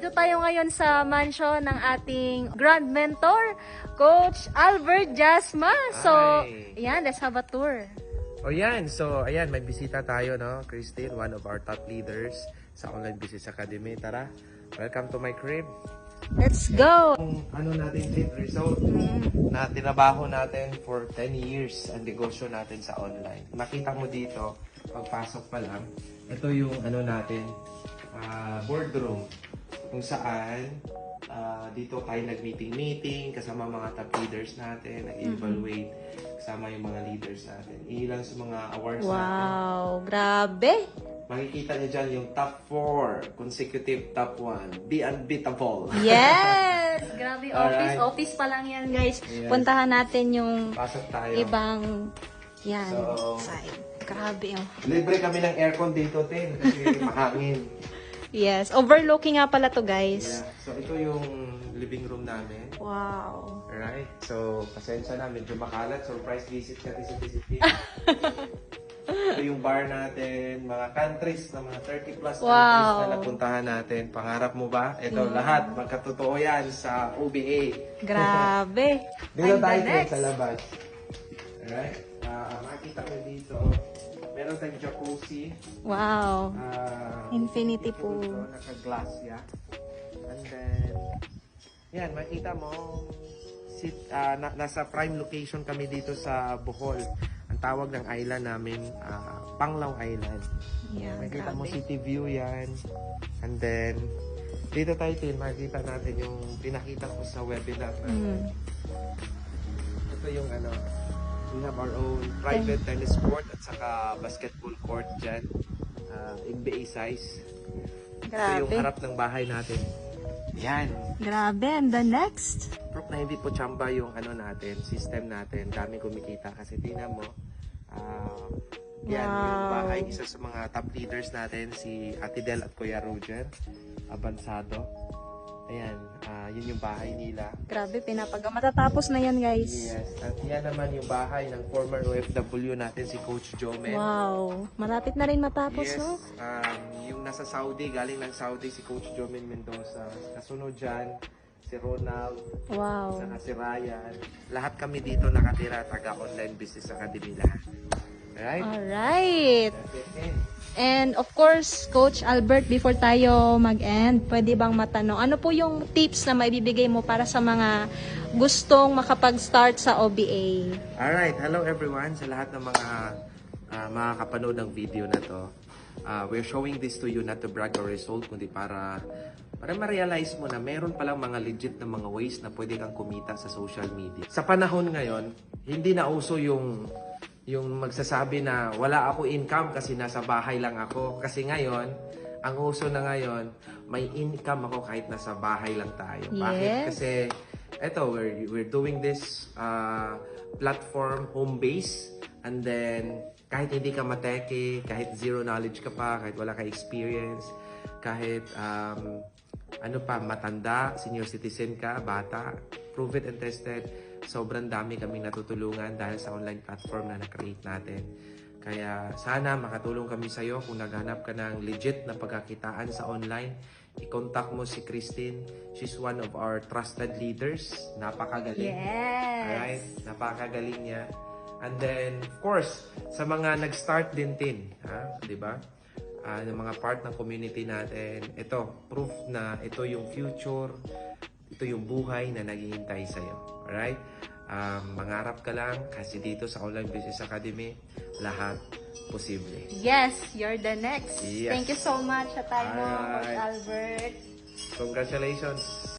Nandito tayo ngayon sa mansion ng ating grand mentor, Coach Albert Jasma. So, Hi. yan, let's have a tour. O yan, so ayan, may bisita tayo, no? Christine, one of our top leaders sa Online Business Academy. Tara, welcome to my crib. Let's go! Kung ano natin tip result na tinabaho natin for 10 years ang negosyo natin sa online. Makita mo dito, pagpasok pa lang, ito yung ano natin, ah, boardroom. Kung saan, ah, dito tayo nag-meeting-meeting, kasama mga top leaders natin, nag-evaluate, kasama yung mga leaders natin. Ilan sa mga awards natin. Wow, grabe! Makikita niyo dyan yung top 4, consecutive top 1, be unbeatable. Yes! Grabe, office. Alright. Office pa lang yan, guys. Yes. Puntahan natin yung Pasok tayo. ibang, yan, So- side. Grabe, oh. Libre kami ng aircon dito, Tin, kasi mahangin. Yes, overlooking nga pala to, guys. Yeah. So, ito yung living room namin. Wow. Alright? So, pasensya na, medyo makalat. Surprise visit natin sa visit Ito yung bar natin, mga countries na mga 30 plus countries Wow. na napuntahan natin. Pangarap mo ba? Ito lahat, magkatotoo yan sa OBA. Grabe. Dito I'm tayo sa labas. Alright? Ah, makikita mo dito, meron tayong jacuzzi. Wow. Ah, Infinity pool. Naka-glass ya. And then, yan, makita mo, sit, ah, na- nasa prime location kami dito sa Bohol. Ang tawag ng island namin, ah, Panglao Island. Yeah, Makita mo grabe. city view yan. And then, dito tayo tin, makikita natin yung pinakita ko sa webinar. na Mm. Ito yung ano, we have our own private tennis court at saka basketball court dyan. Ah, NBA size. Ito yung Grabe. harap ng bahay natin. Yan. Grabe. And the next? Proof na hindi po chamba yung ano natin, system natin. Dami kumikita kasi tingnan mo. ah, yan yung Wow. bahay. Isa sa mga top leaders natin, si Ate Del at Kuya Roger. Abansado. Ayan, ah, yun yung bahay nila. Grabe, pinapag... Matatapos na yan, guys. Yes. At yan naman yung bahay ng former OFW natin, si Coach Jomel. Wow. Malapit na rin matapos, Yes, no? um, yung nasa Saudi, galing ng Saudi si Coach Jomin Mendoza. Kasunod dyan, si Ronald, Wow. saka si Ryan. Lahat kami dito nakatira, taga Online Business Academy lahat. Alright? Alright. That's it. And of course, Coach Albert, before tayo mag-end, pwede bang matanong, ano po yung tips na maibibigay mo para sa mga gustong makapag-start sa OBA? Alright, hello everyone sa lahat ng mga uh, makakapanood ng video na to. Uh, we're showing this to you not to brag or result, kundi para para ma-realize mo na meron palang mga legit na mga ways na pwede kang kumita sa social media. Sa panahon ngayon, hindi na uso yung yung magsasabi na wala ako income kasi nasa bahay lang ako. Kasi ngayon, ang uso na ngayon, may income ako kahit nasa bahay lang tayo. Bakit? Yes. Kasi eto, we're, we're doing this uh, platform home base and then kahit hindi ka mateke, kahit zero knowledge ka pa, kahit wala ka experience, kahit um, ano pa, matanda, senior citizen ka, bata, prove it and tested, sobrang dami kaming natutulungan dahil sa online platform na na-create natin. Kaya sana makatulong kami sa iyo kung naghanap ka ng legit na pagkakitaan sa online. I-contact mo si Christine. She's one of our trusted leaders. Napakagaling. Alright? Yes. Napakagaling niya. And then, of course, sa mga nag-start din tin, ha? 'di ba? Ah, yung mga part ng community natin, ito, proof na ito yung future, ito yung buhay na naghihintay sa iyo. Alright? Um, mangarap ka lang kasi dito sa Online Business Academy, lahat posible. Yes, you're the next. Yes. Thank you so much sa time mo, Coach. Albert. Congratulations